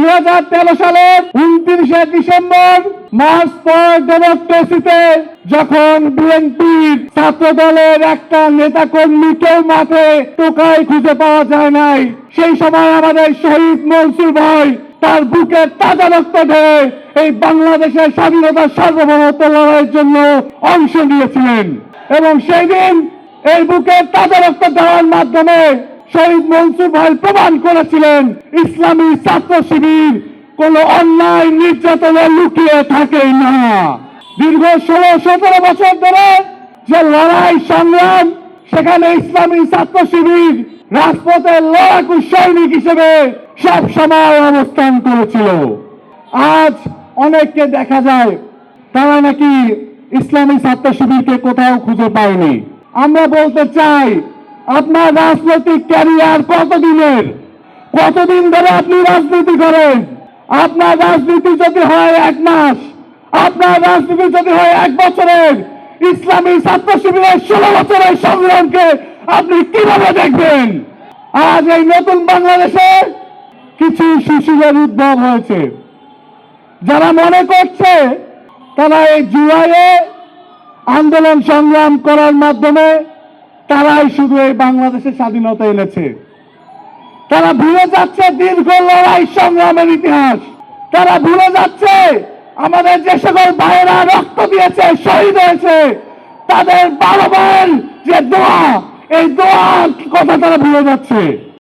দুই হাজার তেরো সালের উনত্রিশে ডিসেম্বর মার্চ ফর ডেমোক্রেসিতে যখন বিএনপির ছাত্র দলের একটা নেতা কর্মীকেও মাঠে টোকায় খুঁজে পাওয়া যায় নাই, সেই সময় আমাদের শহীদ মনসুর ভাই তার বুকের তাজা রক্ত ঢেলে এই বাংলাদেশের স্বাধীনতার সার্বভৌমত্ব লড়াইয়ের জন্য অংশ নিয়েছিলেন। এবং সেই দিন এই বুকের তাজা রক্ত দেওয়ার মাধ্যমে শহীদ মনসুর ভাই প্রমাণ করেছিলেন, ইসলামী ছাত্র শিবির কোন অন্যায় নির্যাতনে লুকিয়ে থাকে না। দীর্ঘ ষোলো, সতেরো বছর ধরে যে লড়াই সংগ্রাম, সেখানে ইসলামী ছাত্র শিবির রাজপথের লড়াকু সৈনিক হিসেবে সব সময় অবস্থান করেছিল। আজ অনেককে দেখা যায়, তারা নাকি ইসলামী ছাত্র শিবিরকে কোথাও খুঁজে পায়নি। আমরা বলতে চাই আপনার রাজনৈতিক ক্যারিয়ার কতদিনের? কতদিন ধরে আপনি রাজনীতি করেন? আপনার রাজনীতি যদি হয় এক মাস, আপনার রাজনীতি যদি হয় এক বছরের, ইসলামী ছাত্র শিবিরের ষোলো বছরের সংগ্রামকে আপনি কীভাবে দেখবেন? আজ এই নতুন বাংলাদেশে কিছু শিশুদের উদ্ভব হয়েছে। যারা মনে করছে তারা এই জুলাইয়ে আন্দোলন সংগ্রাম করার মাধ্যমে তারাই শুধু এই বাংলাদেশে স্বাধীনতা এনেছে। তারা ভুলে যাচ্ছে দীর্ঘ লড়াই সংগ্রামের ইতিহাস। তারা ভুলে যাচ্ছে আমাদের যে সকল ভাইয়েরা রক্ত দিয়েছে, শহীদ হয়েছে, তাদের বারো যে দোয়া, এই দোয়ার কথা তারা ভুলে যাচ্ছে।